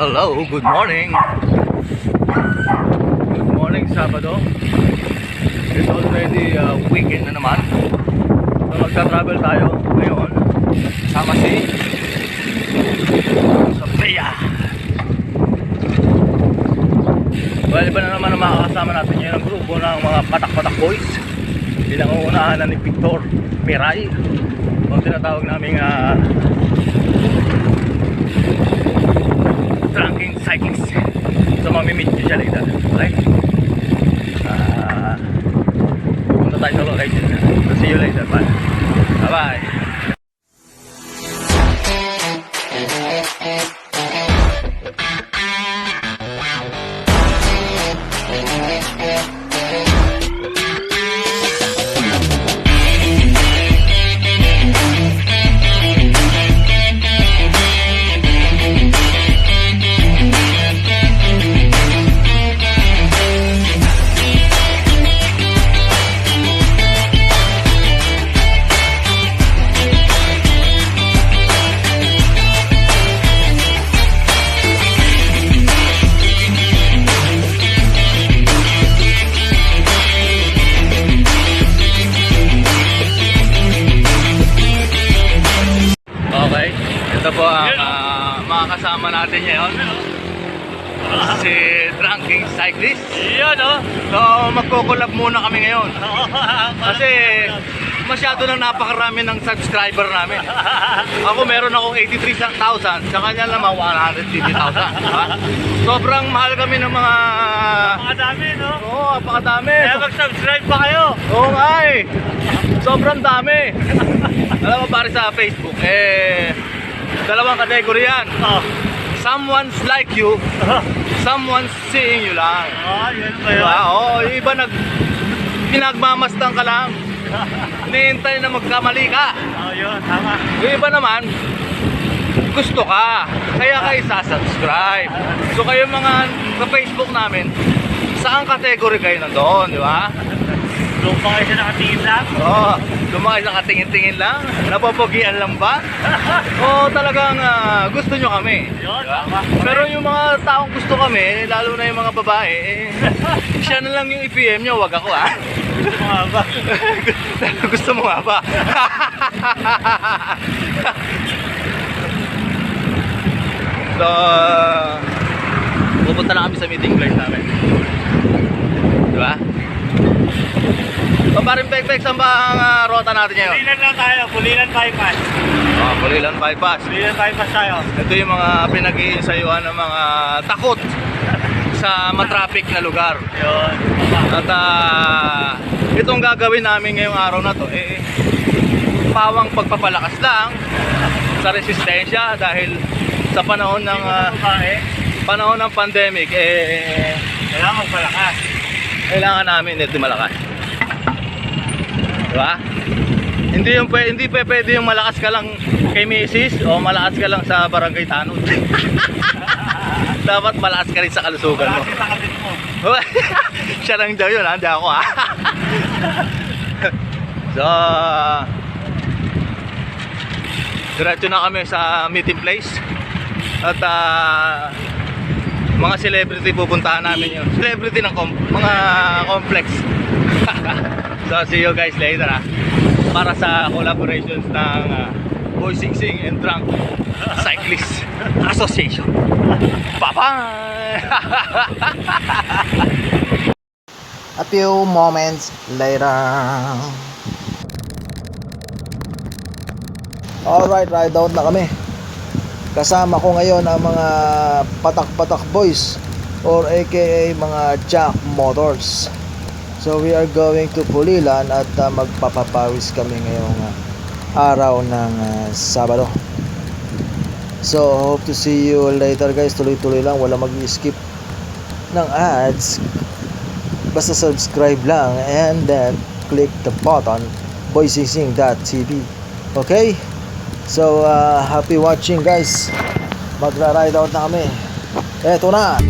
Hello, good morning. Good morning, Sabado. It's already uh, weekend na naman. So magta-travel tayo ngayon. Sama si Sophia. Well, iba na naman ang makakasama natin ngayon ang grupo ng mga patak-patak boys. Pinangungunahan na ni Victor Miray. O tinatawag namin uh, drunken cyclist. So mamimit nyo siya later. Okay? Ah, punta tayo sa location. So see you later. Bye. Kasama natin ngayon. Si Drunking Cyclist. Iyon, oh. So, magko-collab muna kami ngayon. Kasi masyado nang napakarami ng subscriber namin. Ako meron akong 83,000, sa kanya naman 150,000. diba? Sobrang mahal kami ng mga... Mga dami, no? Oo, oh, apakadami. Kaya mag-subscribe pa kayo. Oo nga eh. Sobrang dami. Alam mo pare sa Facebook, eh, dalawang category yan. Oh. Someone's like you, someone's seeing you lang. Oh, yun ba yun? Diba? Oo, yung iba nag pinagmamastan ka lang. Hinihintay na magkamali ka. Oh, yun. Tama. Yung iba naman, gusto ka. Kaya kayo subscribe So kayo mga sa Facebook namin, saan category kayo nandoon, di ba? Doon pa kayo siya nakatingin lang. Oo, lumaki sa katingin-tingin lang, napapogian lang ba? O talagang ah, gusto nyo kami. Yun, Diba? tama. Pero yung mga taong gusto kami, lalo na yung mga babae, eh, siya na lang yung i-PM nyo, wag ako ah. Mga ba? gusto mo nga ba? so, pupunta na kami sa meeting place namin. Di ba? So, parin pek-pek, saan ba ang ah, rota natin ngayon? Pulilan lang tayo. Pulilan bypass. Oh, Pulilan Bypass. Pulilan bypass tayo. Ito yung mga pinag-iinsayuan ng mga takot sa matraffic na lugar. Yun. At ah, itong gagawin namin ngayong araw na to, eh, pawang pagpapalakas lang sa resistensya dahil sa panahon ng ah, babae. panahon ng pandemic eh Kailangan magpalakas. kailangan namin ito malakas. Diba? Hindi yung pwe- hindi pa pwede yung malakas ka lang kay Mrs. o malakas ka lang sa barangay Tanod. Dapat malakas ka rin sa kalusugan mo. Malakas. Siya lang daw yun, ha? hindi ako ha. so, diretso na kami sa meeting place. At ah, mga celebrity pupuntahan namin yun. Celebrity ng com- mga complex. So, see you guys later ha. Para sa collaborations ng ah, Boy Sing Sing and Drunk Cyclist Association. Bye-bye! A few moments later. Alright, ride out na kami. Kasama ko ngayon ang mga patak-patak boys or aka mga Jack Motors. So we are going to Pulilan at uh, magpapapawis kami ngayong uh, araw ng uh, Sabado. So hope to see you later guys. Tuloy-tuloy lang, wala mag-skip ng ads. Basta subscribe lang and then click the button boysising.tv okay? So uh, happy watching guys. Magra-ride out na kami. Eto na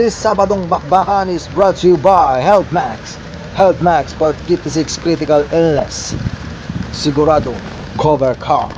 This Sabadong Bakbakan is brought to you by Health Max. Health Max for 56 critical illness. Sigurado cover car.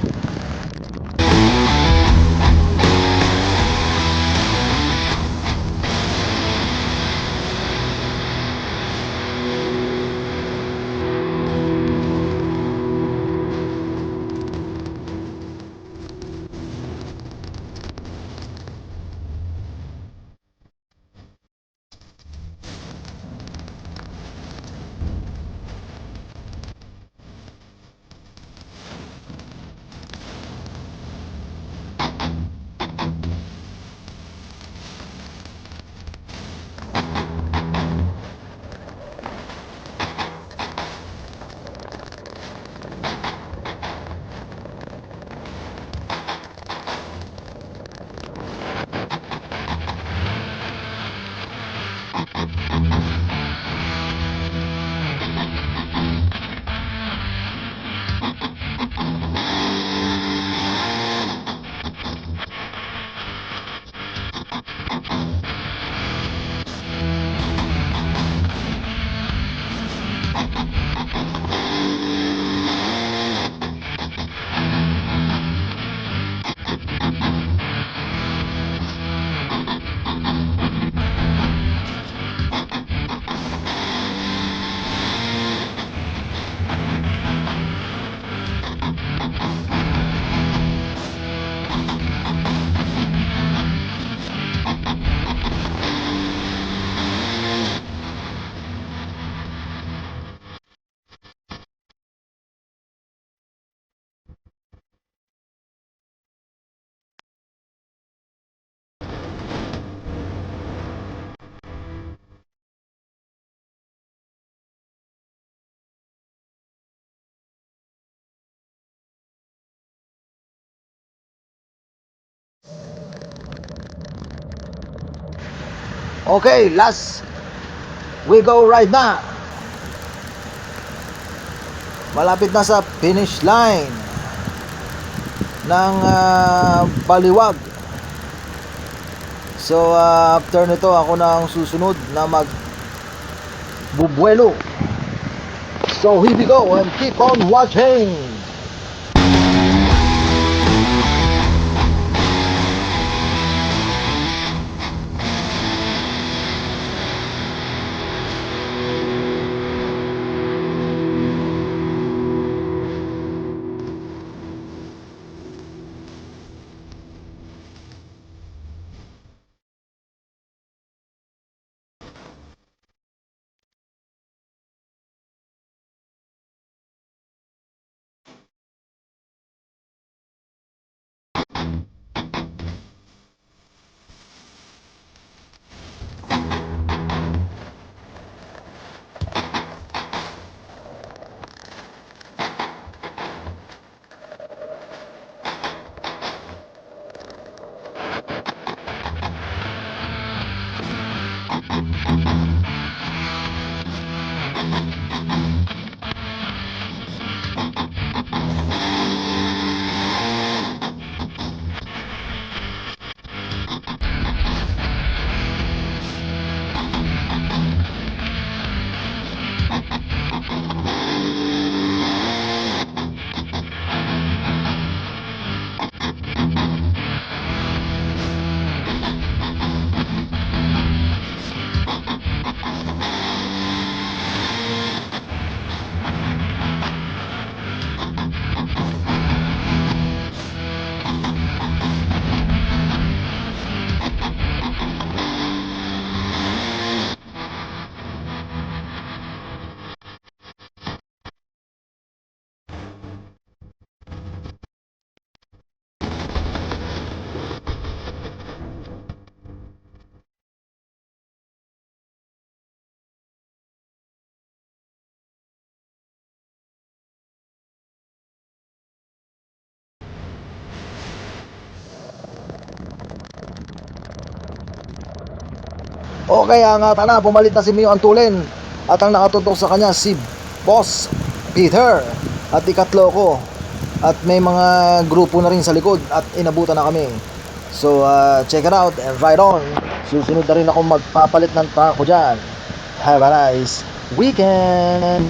Ha ha ha. Okay, last we go right na. Malapit na sa finish line ng ah, Baliwag. So ah, after nito ako na ang susunod na mag bubuelo. So here we go and keep on watching. Okay, ang uh, tana, pumalit na si Mio Antulin at ang nakatutok sa kanya si Boss Peter at ikatlo ko at may mga grupo na rin sa likod at inabutan na kami. So, uh, check it out and ride on. Susunod na rin ako magpapalit ng tako dyan. Have a nice weekend!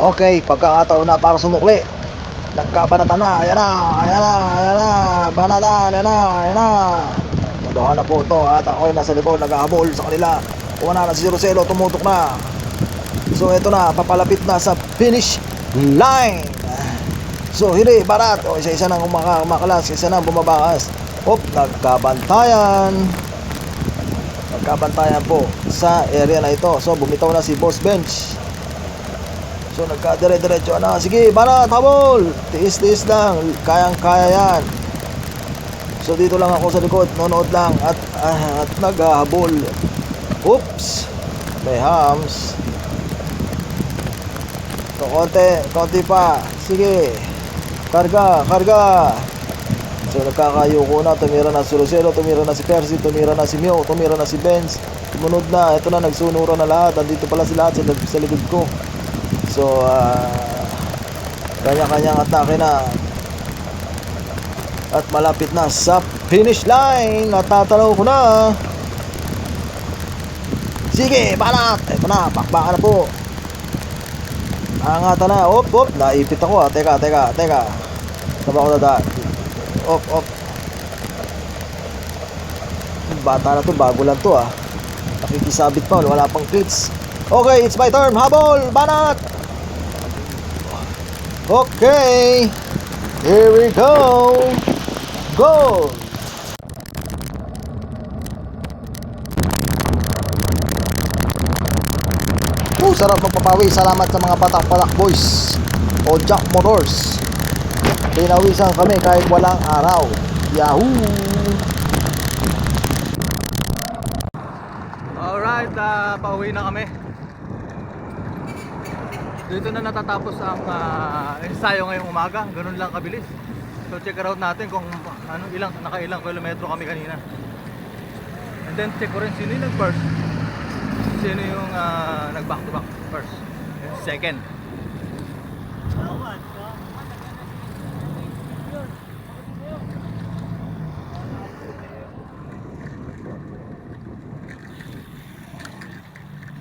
Okay, pagkakataon na para sumukli. Nagkabanatan na, ayan na, ayan na, ayan na, banatan, ayan na, ayan na. Madohan na po ito at ako'y nasa likod, nag-ahabol sa kanila. Una na si Roselo, tumutok na. So ito na, papalapit na sa finish line. So hindi, barat. O isa-isa nang umaka, umakalas, isa nang bumabakas. Hop, nagkabantayan. Nagkabantayan po sa area na ito. So bumitaw na si Boss Bench. So nagkadire-diretso na. Sige, barat, habol. Tiis-tiis lang. Kayang-kaya yan. So dito lang ako sa likod, nonood lang at, ah, at naghahabol. Oops! May hams. So konti, konti pa. Sige. Karga, karga. So nagkakayuko na, tumira na si Rosero, tumira na si Percy, tumira na si Mio, tumira na si Benz. Tumunod na, ito na, nagsunura na lahat. Andito pala si lahat sa, sa likod ko. So, ah, kanya-kanyang atake na. At malapit na sa finish line. Natatanaw ko na. Sige, banat. Ito na, pakbakan na po. Angatan na. Op, op. Naipit ako ah. Teka, teka, teka. Saan ba ako dadaan? Op, op. Bata na to, bago lang to ah. Nakikisabit pa, wala pang cleats. Okay, it's my turn. Habol! Banat! Okay. Here we go. Go! Oh, sarap magpapawi. Salamat sa mga patak-patak boys o Jack Motors. Pinawisan kami kahit walang araw. Yahoo! Alright, ah, pauwi na kami. Dito na natatapos ang ah, ensayo ngayong umaga. Ganun lang kabilis. So check out natin kung ano ilang nakailang kilometro kami kanina. And then check ko rin sino yung nag-first. Sino yung ah, nag-back to back first. And second.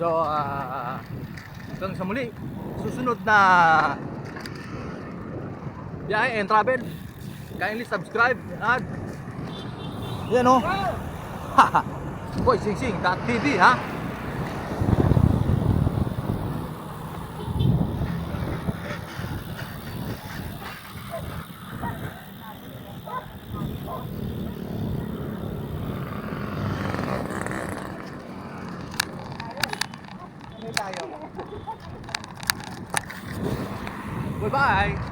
So, ah, hanggang sa muli susunod na biyahe and travel. Kindly subscribe at yan o. Oh. Boy Sing Sing.tv ha. Bye bye.